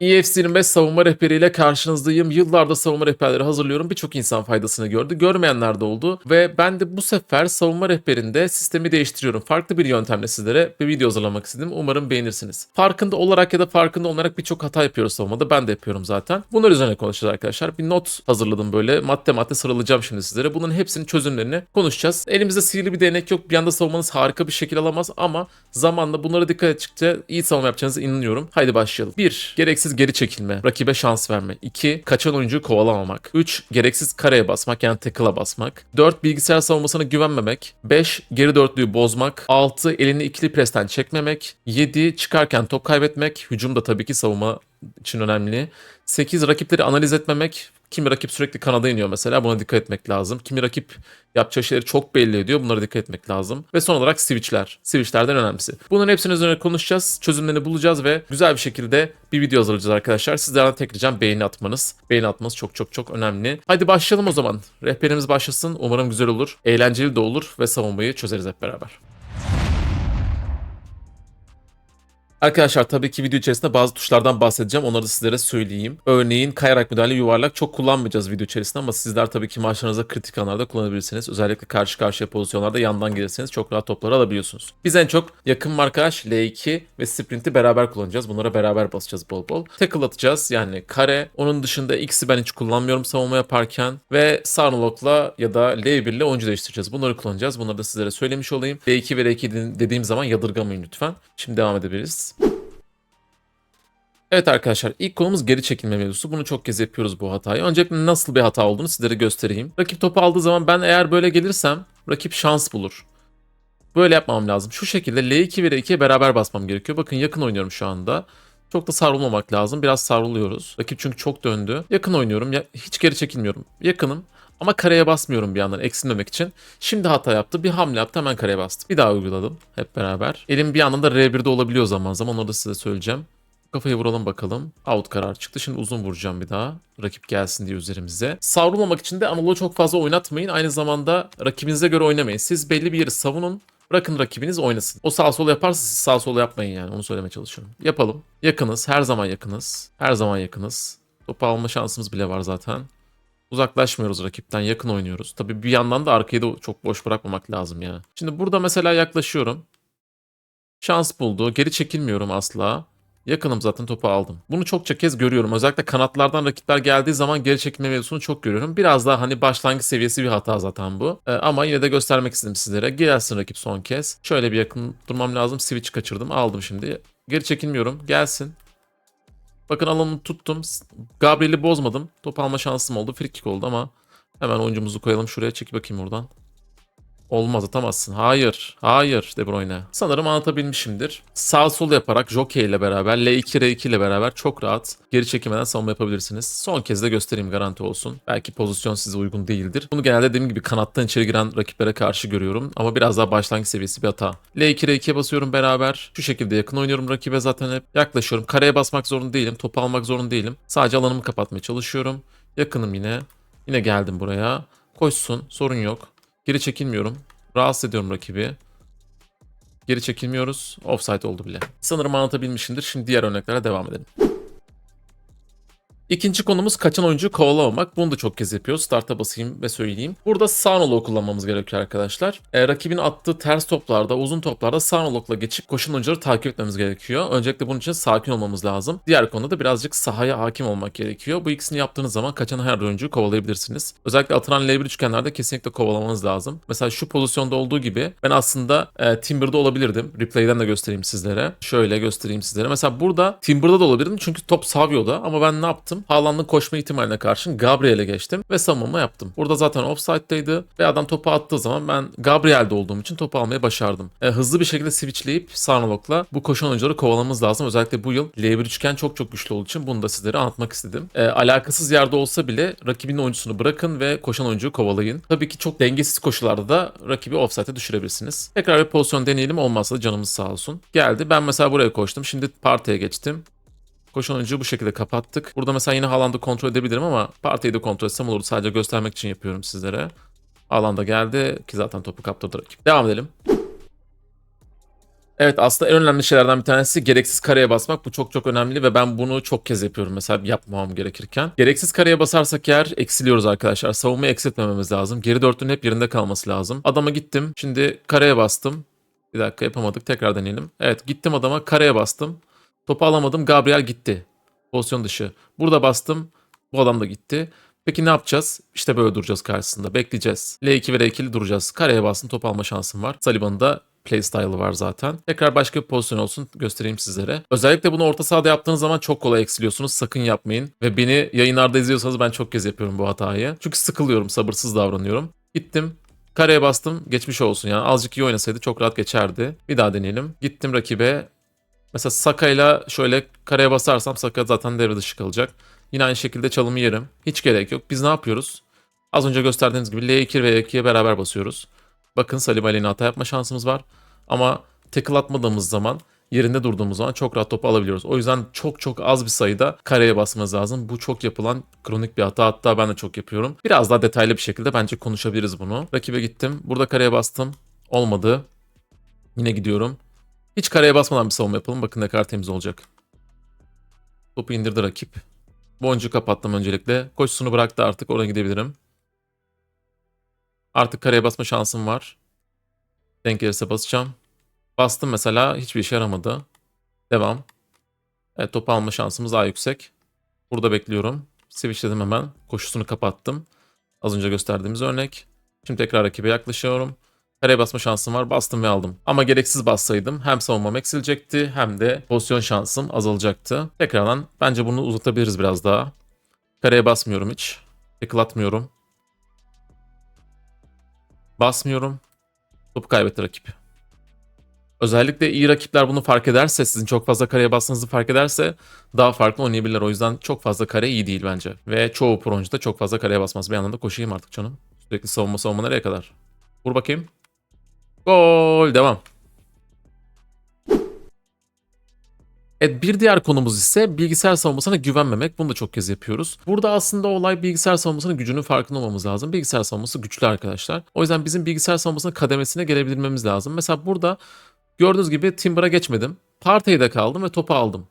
EFC 25 savunma rehberiyle karşınızdayım. Yıllarda savunma rehberleri hazırlıyorum. Birçok insan faydasını gördü. Görmeyenler de oldu. Ve ben de bu sefer savunma rehberinde sistemi değiştiriyorum. Farklı bir yöntemle sizlere bir video hazırlamak istedim. Umarım beğenirsiniz. Farkında olarak ya da farkında olmayarak birçok hata yapıyoruz savunmada. Ben de yapıyorum zaten. Bunlar üzerine konuşacağız arkadaşlar. Bir not hazırladım böyle. Madde madde sıralayacağım şimdi sizlere. Bunun hepsinin çözümlerini konuşacağız. Elimizde sihirli bir değnek yok. Bir anda savunmanız harika bir şekil alamaz ama zamanla bunlara dikkat ettikçe iyi savunma yapacağınıza inanıyorum. Haydi başlayalım. 1. Gereksiz geri çekilme. Rakibe şans verme. 2. Kaçan oyuncuyu kovalamamak. 3. Gereksiz kareye basmak yani tackle'a basmak. 4. Bilgisayar savunmasına güvenmemek. 5. Geri dörtlüyü bozmak. 6. Elini ikili presten çekmemek. 7. Çıkarken top kaybetmek. Hücum da tabii ki savunma için önemli. 8. Rakipleri analiz etmemek. Kimi rakip sürekli kanada iniyor mesela. Buna dikkat etmek lazım. Kimi rakip yapacağı şeyleri çok belli ediyor. Bunlara dikkat etmek lazım. Ve son olarak switchler. Switchlerden önemlisi. Bunların hepsinin üzerine konuşacağız. Çözümlerini bulacağız ve güzel bir şekilde bir video hazırlayacağız arkadaşlar. Sizlerden tek ricam beğeni atmanız. Beğeni atmanız çok çok çok önemli. Haydi başlayalım o zaman. Rehberimiz başlasın. Umarım güzel olur. Eğlenceli de olur ve savunmayı çözeriz hep beraber. Arkadaşlar tabii ki video içerisinde bazı tuşlardan bahsedeceğim. Onları da sizlere söyleyeyim. Örneğin kayarak müdahale yuvarlak çok kullanmayacağız video içerisinde ama sizler tabii ki maçlarınızda kritik anlarda kullanabilirsiniz. Özellikle karşı karşıya pozisyonlarda yandan gelirseniz çok rahat topları alabiliyorsunuz. Biz en çok yakın markaj, L2 ve sprint'i beraber kullanacağız. Bunlara beraber basacağız bol bol. Tackle atacağız yani kare. Onun dışında X'i ben hiç kullanmıyorum savunma yaparken. Ve Sarnolok'la ya da L1 ile oyuncu değiştireceğiz. Bunları kullanacağız. Bunları da sizlere söylemiş olayım. L2 ve L2 dediğim zaman yadırgamayın lütfen. Şimdi devam edebiliriz. Evet arkadaşlar ilk konumuz geri çekilme mevzusu. Bunu çok kez yapıyoruz bu hatayı. Öncelikle nasıl bir hata olduğunu sizlere göstereyim. Rakip topu aldığı zaman ben eğer böyle gelirsem rakip şans bulur. Böyle yapmam lazım. Şu şekilde L2 ve L2'ye beraber basmam gerekiyor. Bakın yakın oynuyorum şu anda. Çok da savrulmamak lazım. Biraz savruluyoruz. Rakip çünkü çok döndü. Yakın oynuyorum. Ya, hiç geri çekilmiyorum. Yakınım. Ama kareye basmıyorum bir yandan eksilmemek için. Şimdi hata yaptı. Bir hamle yaptı hemen kareye bastı. Bir daha uyguladım hep beraber. Elim bir yandan da R1'de olabiliyor zaman zaman. Onu da size söyleyeceğim. Kafayı vuralım bakalım. Out karar çıktı. Şimdi uzun vuracağım bir daha. Rakip gelsin diye üzerimize. Savrulmamak için de analogu çok fazla oynatmayın. Aynı zamanda rakibinize göre oynamayın. Siz belli bir yeri savunun. Bırakın rakibiniz oynasın. O sağ sol yaparsa siz sağ sol yapmayın yani. Onu söylemeye çalışıyorum. Yapalım. Yakınız. Her zaman yakınız. Her zaman yakınız. Topu alma şansımız bile var zaten. Uzaklaşmıyoruz rakipten. Yakın oynuyoruz. Tabii bir yandan da arkayı da çok boş bırakmamak lazım ya. Şimdi burada mesela yaklaşıyorum. Şans buldu. Geri çekilmiyorum asla. Yakınım zaten topu aldım. Bunu çokça kez görüyorum. Özellikle kanatlardan rakipler geldiği zaman geri çekilme mevzusunu çok görüyorum. Biraz daha hani başlangıç seviyesi bir hata zaten bu. Ee, ama yine de göstermek istedim sizlere. Gelsin rakip son kez. Şöyle bir yakın durmam lazım. Switch kaçırdım. Aldım şimdi. Geri çekilmiyorum. Gelsin. Bakın alanını tuttum. Gabriel'i bozmadım. Top alma şansım oldu. Free oldu ama hemen oyuncumuzu koyalım şuraya. Çek bakayım buradan. Olmaz atamazsın. Hayır. Hayır De Bruyne. Sanırım anlatabilmişimdir. Sağ sol yaparak Jockey ile beraber L2 R2 ile beraber çok rahat geri çekilmeden savunma yapabilirsiniz. Son kez de göstereyim garanti olsun. Belki pozisyon size uygun değildir. Bunu genelde dediğim gibi kanattan içeri giren rakiplere karşı görüyorum. Ama biraz daha başlangıç seviyesi bir hata. L2 R2'ye basıyorum beraber. Şu şekilde yakın oynuyorum rakibe zaten hep. Yaklaşıyorum. Kareye basmak zorunda değilim. Topu almak zorunda değilim. Sadece alanımı kapatmaya çalışıyorum. Yakınım yine. Yine geldim buraya. Koşsun. Sorun yok. Geri çekilmiyorum. Rahatsız ediyorum rakibi. Geri çekilmiyoruz. Offside oldu bile. Sanırım anlatabilmişimdir. Şimdi diğer örneklere devam edelim. İkinci konumuz kaçan oyuncuyu kovalamamak. Bunu da çok kez yapıyoruz. Start'a basayım ve söyleyeyim. Burada sağ kullanmamız gerekiyor arkadaşlar. E, rakibin attığı ters toplarda, uzun toplarda sağ geçip koşan oyuncuları takip etmemiz gerekiyor. Öncelikle bunun için sakin olmamız lazım. Diğer konuda da birazcık sahaya hakim olmak gerekiyor. Bu ikisini yaptığınız zaman kaçan her oyuncuyu kovalayabilirsiniz. Özellikle atılan L1 üçgenlerde kesinlikle kovalamanız lazım. Mesela şu pozisyonda olduğu gibi ben aslında e, Timber'da olabilirdim. Replay'den de göstereyim sizlere. Şöyle göstereyim sizlere. Mesela burada Timber'da da olabilirdim çünkü top Savio'da ama ben ne yaptım? Haaland'ın koşma ihtimaline karşın Gabriel'e geçtim ve savunma yaptım. Burada zaten offside'daydı ve adam topu attığı zaman ben Gabriel'de olduğum için topu almayı başardım. E, hızlı bir şekilde switchleyip Sarnolok'la bu koşan oyuncuları kovalamamız lazım. Özellikle bu yıl L1 üçgen çok çok güçlü olduğu için bunu da sizlere anlatmak istedim. E, alakasız yerde olsa bile rakibin oyuncusunu bırakın ve koşan oyuncuyu kovalayın. Tabii ki çok dengesiz koşularda da rakibi offside'e düşürebilirsiniz. Tekrar bir pozisyon deneyelim olmazsa da canımız sağ olsun. Geldi ben mesela buraya koştum. Şimdi partiye geçtim. Koşan oyuncuyu bu şekilde kapattık. Burada mesela yine Haaland'ı kontrol edebilirim ama partiyi de kontrol etsem olur. Sadece göstermek için yapıyorum sizlere. Haaland'a geldi ki zaten topu kaptırdı rakip. Devam edelim. Evet aslında en önemli şeylerden bir tanesi gereksiz kareye basmak. Bu çok çok önemli ve ben bunu çok kez yapıyorum mesela yapmamam gerekirken. Gereksiz kareye basarsak eğer eksiliyoruz arkadaşlar. Savunmayı eksiltmememiz lazım. Geri dörtlünün hep yerinde kalması lazım. Adama gittim. Şimdi kareye bastım. Bir dakika yapamadık. Tekrar deneyelim. Evet gittim adama kareye bastım. Topu alamadım. Gabriel gitti. Pozisyon dışı. Burada bastım. Bu adam da gitti. Peki ne yapacağız? İşte böyle duracağız karşısında. Bekleyeceğiz. L2 ve L2'li duracağız. Kareye bastım. Top alma şansım var. Saliban'ın da playstyle'ı var zaten. Tekrar başka bir pozisyon olsun göstereyim sizlere. Özellikle bunu orta sahada yaptığınız zaman çok kolay eksiliyorsunuz. Sakın yapmayın. Ve beni yayınlarda izliyorsanız ben çok kez yapıyorum bu hatayı. Çünkü sıkılıyorum, sabırsız davranıyorum. Gittim. Kareye bastım. Geçmiş olsun yani. Azıcık iyi oynasaydı çok rahat geçerdi. Bir daha deneyelim. Gittim rakibe. Mesela Saka'yla şöyle kareye basarsam Saka zaten devre dışı kalacak. Yine aynı şekilde çalımı yerim. Hiç gerek yok. Biz ne yapıyoruz? Az önce gösterdiğiniz gibi L2 ve L2'ye beraber basıyoruz. Bakın Saliba ile hata yapma şansımız var. Ama tackle atmadığımız zaman yerinde durduğumuz zaman çok rahat topu alabiliyoruz. O yüzden çok çok az bir sayıda kareye basmanız lazım. Bu çok yapılan kronik bir hata. Hatta ben de çok yapıyorum. Biraz daha detaylı bir şekilde bence konuşabiliriz bunu. Rakibe gittim. Burada kareye bastım. Olmadı. Yine gidiyorum. Hiç kareye basmadan bir savunma yapalım. Bakın ne kadar temiz olacak. Topu indirdi rakip. Boncuğu kapattım öncelikle. Koşusunu bıraktı artık. Oraya gidebilirim. Artık kareye basma şansım var. Denk gelirse basacağım. Bastım mesela hiçbir işe yaramadı. Devam. Evet topu alma şansımız daha yüksek. Burada bekliyorum. Switchledim hemen. Koşusunu kapattım. Az önce gösterdiğimiz örnek. Şimdi tekrar rakibe yaklaşıyorum. Kareye basma şansım var. Bastım ve aldım. Ama gereksiz bassaydım hem savunmam eksilecekti hem de pozisyon şansım azalacaktı. Tekrardan bence bunu uzatabiliriz biraz daha. Kareye basmıyorum hiç. Tackle atmıyorum. Basmıyorum. Topu kaybetti rakip. Özellikle iyi rakipler bunu fark ederse, sizin çok fazla kareye bastığınızı fark ederse daha farklı oynayabilirler. O yüzden çok fazla kare iyi değil bence. Ve çoğu pro da çok fazla kareye basmaz. Bir yandan da koşayım artık canım. Sürekli savunma savunma nereye kadar? Vur bakayım. Gol. Devam. Evet bir diğer konumuz ise bilgisayar savunmasına güvenmemek. Bunu da çok kez yapıyoruz. Burada aslında olay bilgisayar savunmasının gücünün farkında olmamız lazım. Bilgisayar savunması güçlü arkadaşlar. O yüzden bizim bilgisayar savunmasının kademesine gelebilmemiz lazım. Mesela burada gördüğünüz gibi Timber'a geçmedim. Partey'de kaldım ve topu aldım.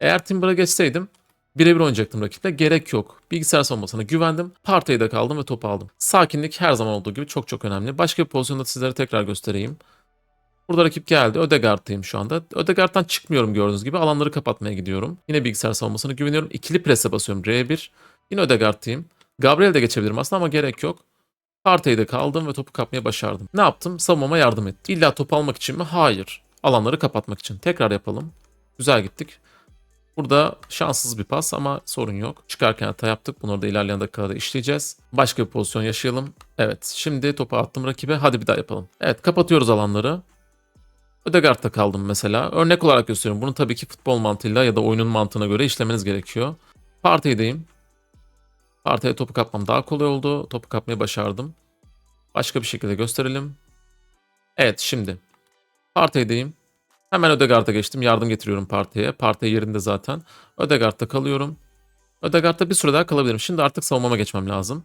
Eğer Timber'a geçseydim birebir oynayacaktım rakiple. Gerek yok. Bilgisayar savunmasına güvendim. Partey'de kaldım ve topu aldım. Sakinlik her zaman olduğu gibi çok çok önemli. Başka bir pozisyonda sizlere tekrar göstereyim. Burada rakip geldi. Ödegaard'tayım şu anda. Ödegaard'dan çıkmıyorum gördüğünüz gibi. Alanları kapatmaya gidiyorum. Yine bilgisayar savunmasına güveniyorum. İkili prese basıyorum. R1. Yine Ödegaard'tayım. Gabriel de geçebilirim aslında ama gerek yok. Partey'de kaldım ve topu kapmaya başardım. Ne yaptım? Savunmama yardım ettim. İlla top almak için mi? Hayır. Alanları kapatmak için. Tekrar yapalım. Güzel gittik. Burada şanssız bir pas ama sorun yok. Çıkarken hata yaptık. Bunları da ilerleyen dakikalarda işleyeceğiz. Başka bir pozisyon yaşayalım. Evet. Şimdi topu attım rakibe. Hadi bir daha yapalım. Evet kapatıyoruz alanları. Ödegaard'da kaldım mesela. Örnek olarak gösteriyorum. Bunu tabii ki futbol mantığıyla ya da oyunun mantığına göre işlemeniz gerekiyor. Partideyim. Partiye topu kapmam daha kolay oldu. Topu kapmayı başardım. Başka bir şekilde gösterelim. Evet şimdi. Partideyim. Hemen Ödegaard'a geçtim. Yardım getiriyorum partiye. Partiye yerinde zaten. Ödegaard'da kalıyorum. Ödegaard'da bir süre daha kalabilirim. Şimdi artık savunmama geçmem lazım.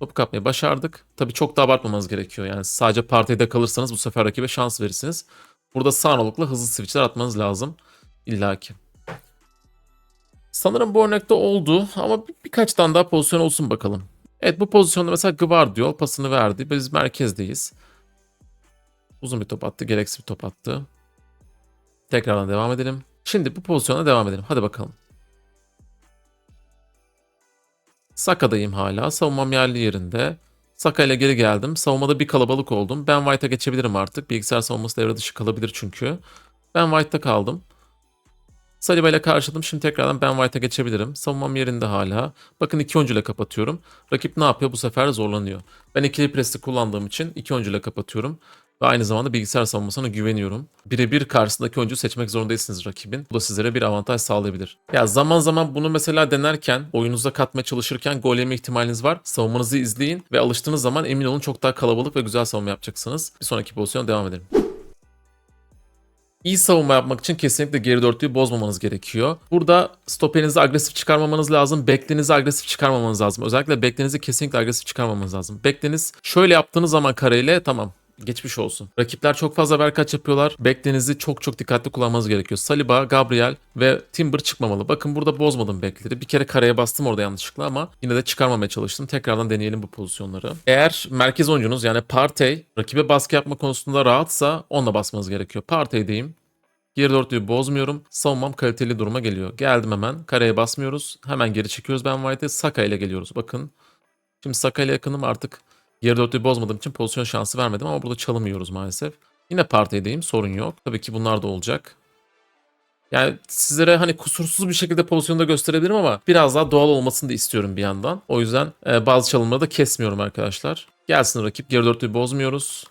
Topu kapmayı başardık. Tabii çok da abartmamanız gerekiyor. Yani sadece partide kalırsanız bu sefer rakibe şans verirsiniz. Burada sağlıklı hızlı switchler atmanız lazım. İlla ki. Sanırım bu örnekte oldu ama bir, birkaç tane daha pozisyon olsun bakalım. Evet bu pozisyonda mesela Gvardiol pasını verdi. Biz merkezdeyiz. Uzun bir top attı. Gereksiz bir top attı. Tekrardan devam edelim. Şimdi bu pozisyona devam edelim. Hadi bakalım. Saka'dayım hala. Savunmam yerli yerinde. Saka ile geri geldim. Savunmada bir kalabalık oldum. Ben White'a geçebilirim artık. Bilgisayar savunması devre dışı kalabilir çünkü. Ben White'ta kaldım. Saliba ile karşıladım. Şimdi tekrardan Ben White'a geçebilirim. Savunmam yerinde hala. Bakın iki oyuncu ile kapatıyorum. Rakip ne yapıyor? Bu sefer zorlanıyor. Ben ikili presi kullandığım için iki oyuncu ile kapatıyorum. Ve aynı zamanda bilgisayar savunmasına güveniyorum. Birebir karşısındaki oyuncuyu seçmek zorundayısınız rakibin. Bu da sizlere bir avantaj sağlayabilir. Ya zaman zaman bunu mesela denerken, oyununuza katmaya çalışırken gol yeme ihtimaliniz var. Savunmanızı izleyin ve alıştığınız zaman emin olun çok daha kalabalık ve güzel savunma yapacaksınız. Bir sonraki pozisyona devam edelim. İyi savunma yapmak için kesinlikle geri dörtlüğü bozmamanız gerekiyor. Burada stoperinizi agresif çıkarmamanız lazım. Beklenizi agresif çıkarmamanız lazım. Özellikle beklenizi kesinlikle agresif çıkarmamanız lazım. Bekleniz şöyle yaptığınız zaman kareyle tamam geçmiş olsun. Rakipler çok fazla berkaç yapıyorlar. Beklenizi çok çok dikkatli kullanmanız gerekiyor. Saliba, Gabriel ve Timber çıkmamalı. Bakın burada bozmadım bekleri. Bir kere kareye bastım orada yanlışlıkla ama yine de çıkarmamaya çalıştım. Tekrardan deneyelim bu pozisyonları. Eğer merkez oyuncunuz yani Partey rakibe baskı yapma konusunda rahatsa onunla basmanız gerekiyor. Partey'deyim. Geri dörtlüğü bozmuyorum. Savunmam kaliteli duruma geliyor. Geldim hemen. Kareye basmıyoruz. Hemen geri çekiyoruz Ben White'e. Saka ile geliyoruz. Bakın. Şimdi Saka ile yakınım artık. Geri dörtlüğü bozmadığım için pozisyon şansı vermedim ama burada çalımıyoruz maalesef. Yine partideyim. Sorun yok. Tabii ki bunlar da olacak. Yani sizlere hani kusursuz bir şekilde pozisyonda gösterebilirim ama biraz daha doğal olmasını da istiyorum bir yandan. O yüzden e, bazı çalımları da kesmiyorum arkadaşlar. Gelsin rakip. Geri dörtlüğü bozmuyoruz.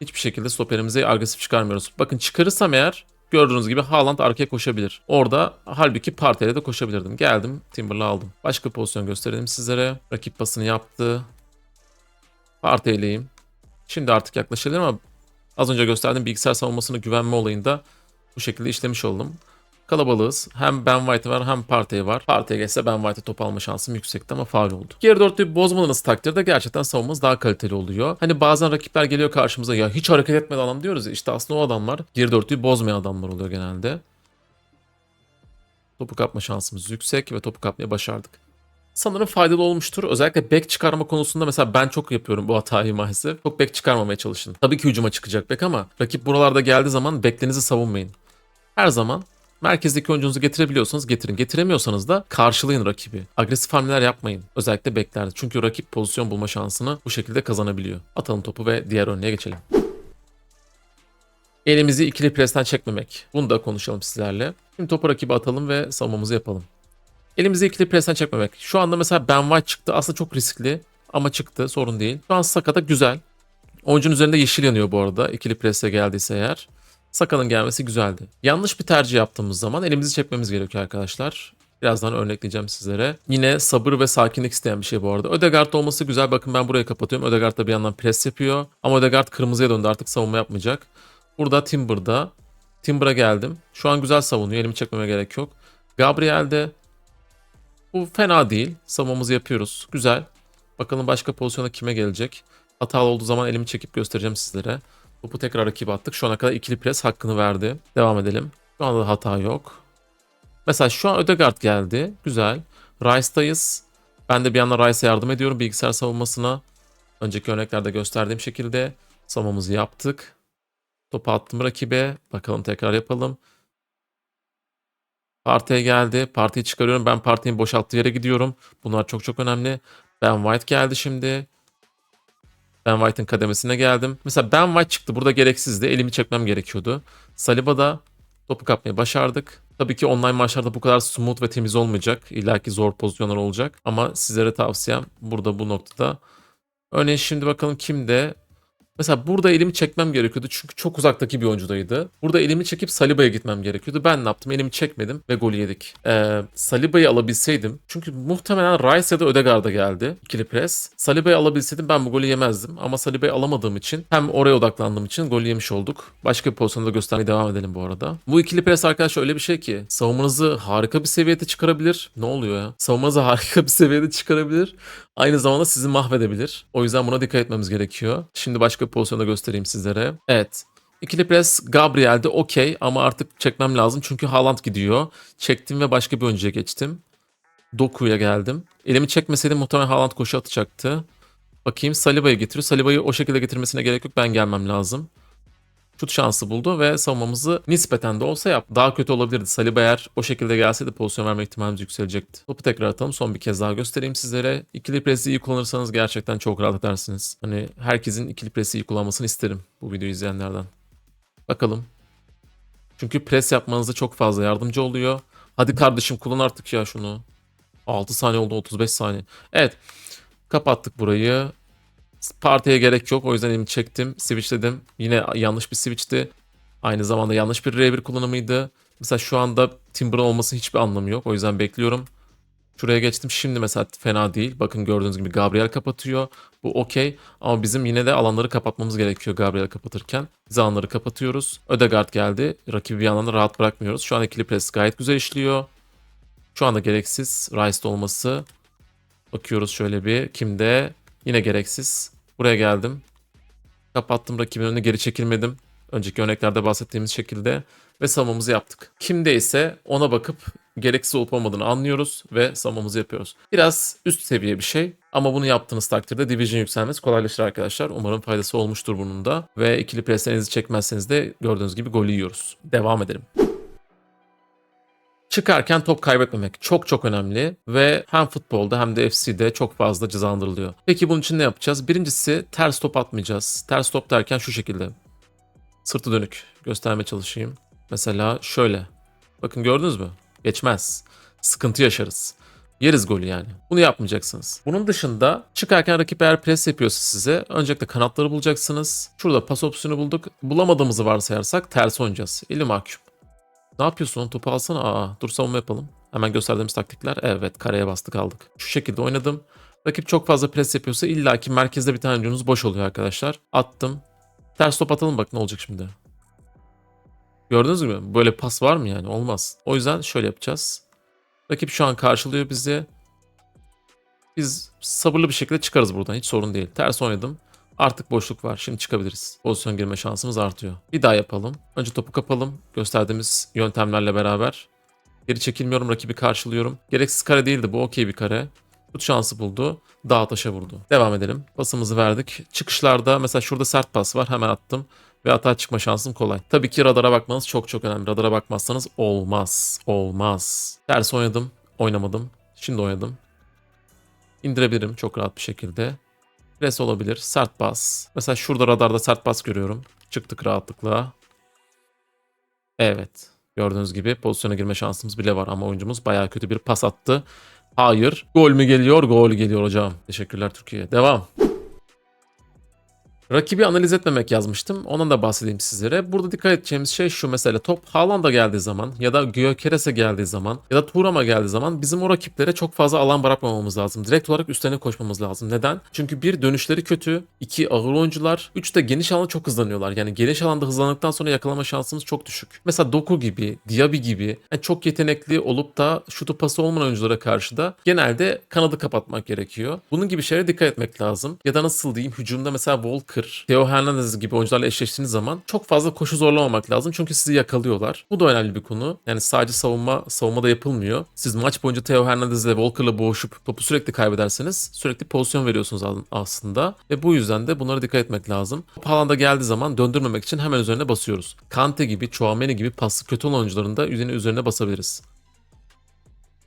Hiçbir şekilde stoperimize agresif çıkarmıyoruz. Bakın çıkarırsam eğer gördüğünüz gibi Haaland arkaya koşabilir. Orada halbuki partiyle de koşabilirdim. Geldim Timber'la aldım. Başka pozisyon gösterelim sizlere. Rakip pasını yaptı. Partiyleyim. Şimdi artık yaklaşabilirim ama az önce gösterdiğim bilgisayar savunmasına güvenme olayında bu şekilde işlemiş oldum. Kalabalığız. Hem Ben White var hem Partey var. Partey geçse Ben White'e top alma şansım yüksekti ama faul oldu. Geri dörtlüğü bozmadığınız takdirde gerçekten savunmanız daha kaliteli oluyor. Hani bazen rakipler geliyor karşımıza ya hiç hareket etmedi adam diyoruz ya işte aslında o adamlar geri dörtlüğü bozmayan adamlar oluyor genelde. Topu kapma şansımız yüksek ve topu kapmayı başardık. Sanırım faydalı olmuştur. Özellikle back çıkarma konusunda mesela ben çok yapıyorum bu hatayı maalesef. Çok back çıkarmamaya çalışın. Tabii ki hücuma çıkacak back ama rakip buralarda geldiği zaman backlerinizi savunmayın. Her zaman Merkezdeki oyuncunuzu getirebiliyorsanız getirin. Getiremiyorsanız da karşılayın rakibi. Agresif hamleler yapmayın. Özellikle beklerde. Çünkü rakip pozisyon bulma şansını bu şekilde kazanabiliyor. Atalım topu ve diğer örneğe geçelim. Elimizi ikili presten çekmemek. Bunu da konuşalım sizlerle. Şimdi topu rakibe atalım ve savunmamızı yapalım. Elimizi ikili presten çekmemek. Şu anda mesela Ben White çıktı. Aslında çok riskli ama çıktı. Sorun değil. Şu an Saka'da güzel. Oyuncunun üzerinde yeşil yanıyor bu arada. İkili presse geldiyse eğer. Saka'nın gelmesi güzeldi. Yanlış bir tercih yaptığımız zaman elimizi çekmemiz gerekiyor arkadaşlar. Birazdan örnekleyeceğim sizlere. Yine sabır ve sakinlik isteyen bir şey bu arada. Ödegaard olması güzel. Bakın ben burayı kapatıyorum. Ödegaard da bir yandan pres yapıyor. Ama Ödegaard kırmızıya döndü artık savunma yapmayacak. Burada Timber'da. Timber'a geldim. Şu an güzel savunuyor. Elimi çekmeme gerek yok. Gabriel'de. Bu fena değil. Savunmamızı yapıyoruz. Güzel. Bakalım başka pozisyona kime gelecek. Hatalı olduğu zaman elimi çekip göstereceğim sizlere. Topu tekrar rakibe attık. Şu ana kadar ikili pres hakkını verdi. Devam edelim. Şu anda da hata yok. Mesela şu an Ödegaard geldi. Güzel. Rice'dayız. Ben de bir yandan Rice'e yardım ediyorum bilgisayar savunmasına. Önceki örneklerde gösterdiğim şekilde savunmamızı yaptık. Topu attım rakibe. Bakalım tekrar yapalım. Partiye geldi. Partiyi çıkarıyorum. Ben partinin boşalttığı yere gidiyorum. Bunlar çok çok önemli. Ben White geldi şimdi. Ben White'ın kademesine geldim. Mesela Ben White çıktı. Burada gereksizdi. Elimi çekmem gerekiyordu. Saliba'da topu kapmayı başardık. Tabii ki online maçlarda bu kadar smooth ve temiz olmayacak. İlla ki zor pozisyonlar olacak. Ama sizlere tavsiyem burada bu noktada. Örneğin şimdi bakalım kimde Mesela burada elimi çekmem gerekiyordu çünkü çok uzaktaki bir oyuncudaydı. Burada elimi çekip Saliba'ya gitmem gerekiyordu. Ben ne yaptım? Elimi çekmedim ve golü yedik. Ee, Saliba'yı alabilseydim. Çünkü muhtemelen Rice ya da Ödegaard'a geldi. ikili pres. Saliba'yı alabilseydim ben bu golü yemezdim. Ama Saliba'yı alamadığım için hem oraya odaklandığım için golü yemiş olduk. Başka bir pozisyonda göstermeye devam edelim bu arada. Bu ikili pres arkadaşlar öyle bir şey ki savunmanızı harika bir seviyede çıkarabilir. Ne oluyor ya? Savunmanızı harika bir seviyede çıkarabilir. Aynı zamanda sizi mahvedebilir. O yüzden buna dikkat etmemiz gerekiyor. Şimdi başka bir pozisyonda göstereyim sizlere. Evet. İkili pres Gabriel'de okey ama artık çekmem lazım çünkü Haaland gidiyor. Çektim ve başka bir oyuncuya geçtim. Doku'ya geldim. Elimi çekmeseydim muhtemelen Haaland koşu atacaktı. Bakayım Saliba'yı getiriyor. Saliba'yı o şekilde getirmesine gerek yok. Ben gelmem lazım şut şansı buldu ve savunmamızı nispeten de olsa yap. Daha kötü olabilirdi. Saliba eğer o şekilde gelseydi pozisyon verme ihtimalimiz yükselecekti. Topu tekrar atalım. Son bir kez daha göstereyim sizlere. İkili presi iyi kullanırsanız gerçekten çok rahat edersiniz. Hani herkesin ikili presi iyi kullanmasını isterim bu videoyu izleyenlerden. Bakalım. Çünkü pres yapmanıza çok fazla yardımcı oluyor. Hadi kardeşim kullan artık ya şunu. 6 saniye oldu 35 saniye. Evet. Kapattık burayı. Partiye gerek yok. O yüzden elimi çektim. Switchledim. Yine yanlış bir switchti. Aynı zamanda yanlış bir R1 kullanımıydı. Mesela şu anda Timber'ın olması hiçbir anlamı yok. O yüzden bekliyorum. Şuraya geçtim. Şimdi mesela fena değil. Bakın gördüğünüz gibi Gabriel kapatıyor. Bu okey. Ama bizim yine de alanları kapatmamız gerekiyor Gabriel kapatırken. Biz alanları kapatıyoruz. Ödegaard geldi. Rakibi bir yandan da rahat bırakmıyoruz. Şu an ikili pres gayet güzel işliyor. Şu anda gereksiz Rice'de olması. Bakıyoruz şöyle bir. Kimde? Yine gereksiz. Buraya geldim. Kapattım rakibin önüne geri çekilmedim. Önceki örneklerde bahsettiğimiz şekilde ve savunmamızı yaptık. Kimdeyse ona bakıp gereksiz olup olmadığını anlıyoruz ve savunmamızı yapıyoruz. Biraz üst seviye bir şey ama bunu yaptığınız takdirde Division yükselmesi kolaylaşır arkadaşlar. Umarım faydası olmuştur bunun da. Ve ikili preslerinizi çekmezseniz de gördüğünüz gibi golü yiyoruz. Devam edelim. Çıkarken top kaybetmemek çok çok önemli ve hem futbolda hem de FC'de çok fazla cezalandırılıyor. Peki bunun için ne yapacağız? Birincisi ters top atmayacağız. Ters top derken şu şekilde. Sırtı dönük göstermeye çalışayım. Mesela şöyle. Bakın gördünüz mü? Geçmez. Sıkıntı yaşarız. Yeriz golü yani. Bunu yapmayacaksınız. Bunun dışında çıkarken rakip eğer pres yapıyorsa size öncelikle kanatları bulacaksınız. Şurada pas opsiyonu bulduk. Bulamadığımızı varsayarsak ters oynayacağız. Eli mahkum. Ne yapıyorsun? Topu alsana. Aa, dur savunma yapalım. Hemen gösterdiğimiz taktikler. Evet kareye bastık aldık. Şu şekilde oynadım. Rakip çok fazla pres yapıyorsa illaki merkezde bir tane oyuncunuz boş oluyor arkadaşlar. Attım. Ters top atalım bak ne olacak şimdi. Gördünüz mü? Böyle pas var mı yani? Olmaz. O yüzden şöyle yapacağız. Rakip şu an karşılıyor bizi. Biz sabırlı bir şekilde çıkarız buradan. Hiç sorun değil. Ters oynadım. Artık boşluk var. Şimdi çıkabiliriz. Pozisyon girme şansımız artıyor. Bir daha yapalım. Önce topu kapalım. Gösterdiğimiz yöntemlerle beraber. Geri çekilmiyorum. Rakibi karşılıyorum. Gereksiz kare değildi bu. Okey bir kare. Şut şansı buldu. Dağ taşa vurdu. Devam edelim. Pasımızı verdik. Çıkışlarda mesela şurada sert pas var. Hemen attım. Ve hata çıkma şansım kolay. Tabii ki radara bakmanız çok çok önemli. Radara bakmazsanız olmaz. Olmaz. Ters oynadım. Oynamadım. Şimdi oynadım. İndirebilirim çok rahat bir şekilde. Pres olabilir. Sert bas. Mesela şurada radarda sert bas görüyorum. Çıktık rahatlıkla. Evet. Gördüğünüz gibi pozisyona girme şansımız bile var ama oyuncumuz bayağı kötü bir pas attı. Hayır. Gol mü geliyor? Gol geliyor hocam. Teşekkürler Türkiye. Devam. Rakibi analiz etmemek yazmıştım. Ondan da bahsedeyim sizlere. Burada dikkat edeceğimiz şey şu mesela top Haaland'a geldiği zaman ya da Gyökeres'e geldiği zaman ya da Thuram'a geldiği zaman bizim o rakiplere çok fazla alan bırakmamamız lazım. Direkt olarak üstlerine koşmamız lazım. Neden? Çünkü bir dönüşleri kötü, iki ağır oyuncular, üç de geniş alanda çok hızlanıyorlar. Yani geniş alanda hızlandıktan sonra yakalama şansımız çok düşük. Mesela Doku gibi, Diaby gibi yani çok yetenekli olup da şutu pası olmayan oyunculara karşı da genelde kanadı kapatmak gerekiyor. Bunun gibi şeylere dikkat etmek lazım. Ya da nasıl diyeyim hücumda mesela Walker Theo Hernandez gibi oyuncularla eşleştiğiniz zaman çok fazla koşu zorlamamak lazım. Çünkü sizi yakalıyorlar. Bu da önemli bir konu. Yani sadece savunma savunmada yapılmıyor. Siz maç boyunca Theo Hernandez ile Walker'la boğuşup topu sürekli kaybederseniz sürekli pozisyon veriyorsunuz aslında. Ve bu yüzden de bunlara dikkat etmek lazım. Top alanda geldiği zaman döndürmemek için hemen üzerine basıyoruz. Kante gibi, Chouameni gibi paslı kötü olan oyuncuların da üzerine, üzerine basabiliriz.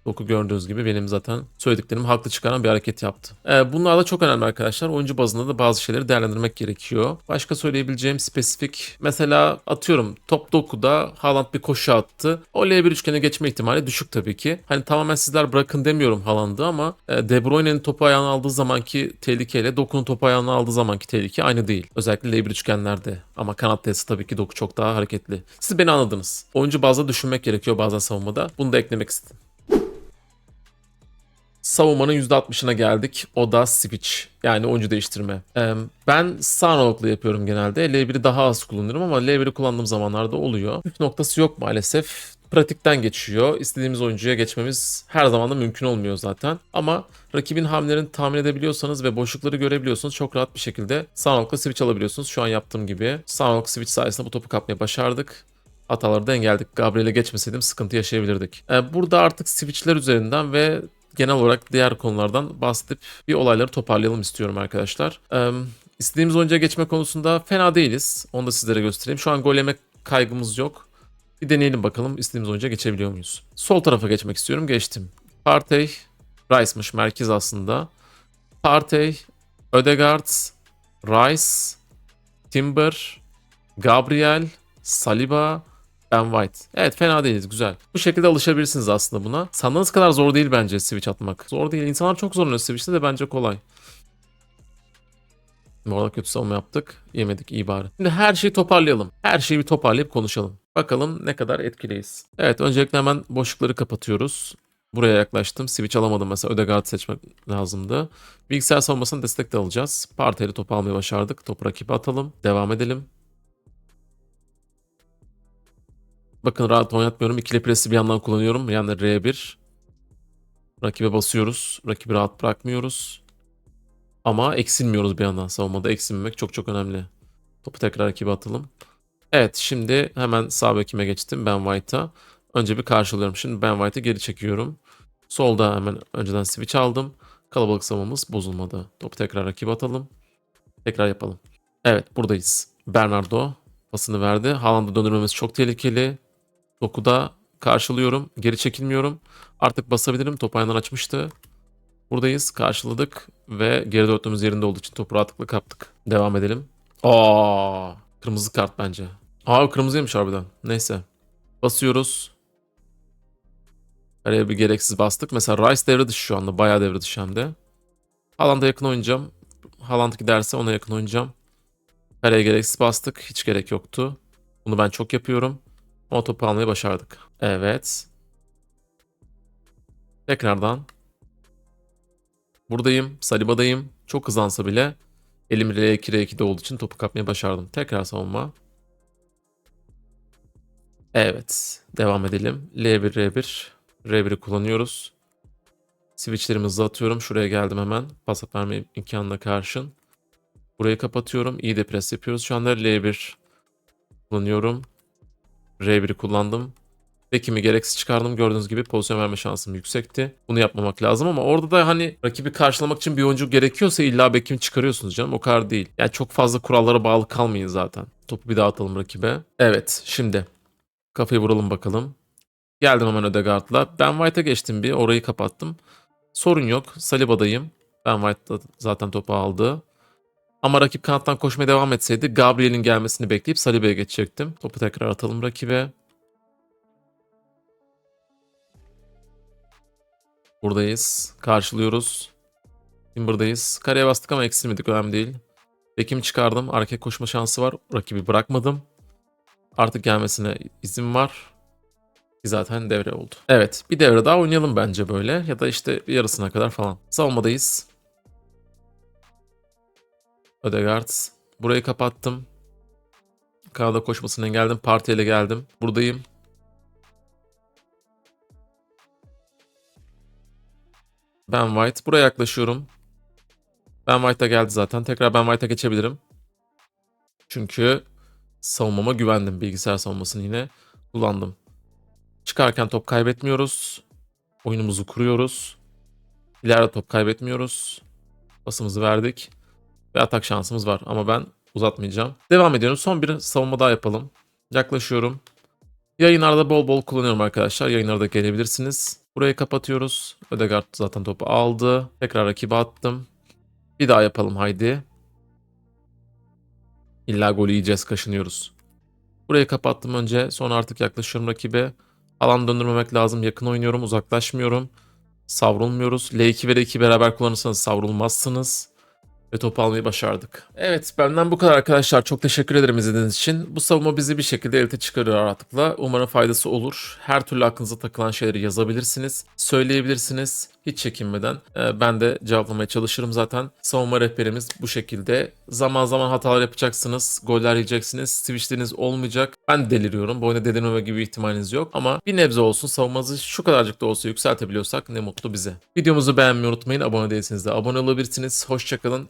Doku gördüğünüz gibi benim zaten söylediklerimi haklı çıkaran bir hareket yaptı. Ee, bunlar da çok önemli arkadaşlar. Oyuncu bazında da bazı şeyleri değerlendirmek gerekiyor. Başka söyleyebileceğim spesifik mesela atıyorum top Doku'da Haaland bir koşu attı. O L1 üçgene geçme ihtimali düşük tabii ki. Hani tamamen sizler bırakın demiyorum Haaland'ı ama e, De Bruyne'nin topu ayağına aldığı zamanki tehlikeyle Doku'nun topu ayağına aldığı zamanki tehlike aynı değil. Özellikle L1 üçgenlerde. Ama kanat testi tabii ki Doku çok daha hareketli. Siz beni anladınız. Oyuncu bazda düşünmek gerekiyor bazen savunmada. Bunu da eklemek istedim. Savunmanın %60'ına geldik. O da switch. Yani oyuncu değiştirme. Ben sağ noktalı yapıyorum genelde. L1'i daha az kullanıyorum ama L1'i kullandığım zamanlarda oluyor. Püf noktası yok maalesef. Pratikten geçiyor. İstediğimiz oyuncuya geçmemiz her zaman da mümkün olmuyor zaten. Ama rakibin hamlelerini tahmin edebiliyorsanız ve boşlukları görebiliyorsanız çok rahat bir şekilde sağ nokta switch alabiliyorsunuz. Şu an yaptığım gibi. Sağ nokta switch sayesinde bu topu kapmaya başardık hataları da engelledik. Gabriel'e geçmeseydim sıkıntı yaşayabilirdik. Ee, burada artık switchler üzerinden ve genel olarak diğer konulardan bahsedip bir olayları toparlayalım istiyorum arkadaşlar. Ee, istediğimiz oyuncuya geçme konusunda fena değiliz. Onu da sizlere göstereyim. Şu an gol yemek kaygımız yok. Bir deneyelim bakalım istediğimiz oyuncuya geçebiliyor muyuz? Sol tarafa geçmek istiyorum. Geçtim. Partey, Rice'mış merkez aslında. Partey, Ödegaard, Rice, Timber, Gabriel, Saliba, ben White. Evet fena değiliz güzel. Bu şekilde alışabilirsiniz aslında buna. Sandığınız kadar zor değil bence switch atmak. Zor değil. İnsanlar çok zorlanıyor switch'te de bence kolay. Bu arada kötü savunma yaptık. Yemedik iyi bari. Şimdi her şeyi toparlayalım. Her şeyi bir toparlayıp konuşalım. Bakalım ne kadar etkileyiz. Evet öncelikle hemen boşlukları kapatıyoruz. Buraya yaklaştım. Switch alamadım mesela. Ödegaard seçmek lazımdı. Bilgisayar savunmasına destek de alacağız. Parteli topu almayı başardık. Topu rakibe atalım. Devam edelim. Bakın rahat oynatmıyorum. İkili presi bir yandan kullanıyorum. Yani R1. Rakibe basıyoruz. Rakibi rahat bırakmıyoruz. Ama eksilmiyoruz bir yandan. Savunmada eksilmemek çok çok önemli. Topu tekrar rakibe atalım. Evet şimdi hemen sağ bekime geçtim Ben White'a. Önce bir karşılıyorum. Şimdi Ben White'ı geri çekiyorum. Solda hemen önceden switch aldım. Kalabalık savunmamız bozulmadı. Topu tekrar rakibe atalım. Tekrar yapalım. Evet buradayız. Bernardo pasını verdi. Haaland'ı döndürmemiz çok tehlikeli. Dokuda karşılıyorum. Geri çekilmiyorum. Artık basabilirim. Top ayağından açmıştı. Buradayız. Karşıladık. Ve geri dörtlüğümüz yerinde olduğu için topu rahatlıkla kaptık. Devam edelim. Aa, kırmızı kart bence. Aa kırmızıymış harbiden. Neyse. Basıyoruz. Araya bir gereksiz bastık. Mesela Rice devre dışı şu anda. Bayağı devre dışı hem de. Haaland'a yakın oynayacağım. Haaland giderse ona yakın oynayacağım. Araya gereksiz bastık. Hiç gerek yoktu. Bunu ben çok yapıyorum. Ama topu almayı başardık. Evet. Tekrardan. Buradayım. Saliba'dayım. Çok hızlansa bile elim R2 R2'de olduğu için topu kapmayı başardım. Tekrar savunma. Evet. Devam edelim. L1 R1. R1'i kullanıyoruz. Switchlerimizi atıyorum. Şuraya geldim hemen. Pas verme imkanına karşın. Burayı kapatıyorum. İyi de pres yapıyoruz. Şu anda L1 kullanıyorum. R1'i kullandım. Bekimi gereksiz çıkardım. Gördüğünüz gibi pozisyon verme şansım yüksekti. Bunu yapmamak lazım ama orada da hani rakibi karşılamak için bir oyuncu gerekiyorsa illa bekimi çıkarıyorsunuz canım. O kadar değil. Yani çok fazla kurallara bağlı kalmayın zaten. Topu bir daha atalım rakibe. Evet şimdi kafayı vuralım bakalım. Geldim hemen Ödegaard'la. Ben White'a geçtim bir. Orayı kapattım. Sorun yok. Saliba'dayım. Ben White zaten topu aldı. Ama rakip kanattan koşmaya devam etseydi Gabriel'in gelmesini bekleyip Saliba'ya geçecektim. Topu tekrar atalım rakibe. Buradayız. Karşılıyoruz. Timber'dayız. Kareye bastık ama eksilmedik. Önemli değil. Bekimi çıkardım. Arkaya koşma şansı var. Rakibi bırakmadım. Artık gelmesine izin var. Zaten devre oldu. Evet bir devre daha oynayalım bence böyle. Ya da işte yarısına kadar falan. Savunmadayız. Ödegaard. Burayı kapattım. Kanada koşmasını engelledim. Partiyle geldim. Buradayım. Ben White. Buraya yaklaşıyorum. Ben White'a geldi zaten. Tekrar Ben White'a geçebilirim. Çünkü savunmama güvendim. Bilgisayar savunmasını yine kullandım. Çıkarken top kaybetmiyoruz. Oyunumuzu kuruyoruz. İleride top kaybetmiyoruz. Pasımızı verdik. Ve atak şansımız var. Ama ben uzatmayacağım. Devam ediyorum. Son bir savunma daha yapalım. Yaklaşıyorum. Yayınlarda bol bol kullanıyorum arkadaşlar. Yayınlarda gelebilirsiniz. Burayı kapatıyoruz. Ödegaard zaten topu aldı. Tekrar rakibe attım. Bir daha yapalım haydi. İlla golü yiyeceğiz kaşınıyoruz. Burayı kapattım önce. Sonra artık yaklaşıyorum rakibe. Alan döndürmemek lazım. Yakın oynuyorum. Uzaklaşmıyorum. Savrulmuyoruz. L2 ve L2 beraber kullanırsanız savrulmazsınız. Ve topu almayı başardık. Evet benden bu kadar arkadaşlar. Çok teşekkür ederim izlediğiniz için. Bu savunma bizi bir şekilde elite çıkarıyor rahatlıkla. Umarım faydası olur. Her türlü aklınıza takılan şeyleri yazabilirsiniz. Söyleyebilirsiniz. Hiç çekinmeden. Ee, ben de cevaplamaya çalışırım zaten. Savunma rehberimiz bu şekilde. Zaman zaman hatalar yapacaksınız. Goller yiyeceksiniz. Switchleriniz olmayacak. Ben deliriyorum. Bu oyunda delirmeme gibi ihtimaliniz yok. Ama bir nebze olsun savunmanızı şu kadarcık da olsa yükseltebiliyorsak ne mutlu bize. Videomuzu beğenmeyi unutmayın. Abone değilseniz de abone olabilirsiniz. Hoşçakalın.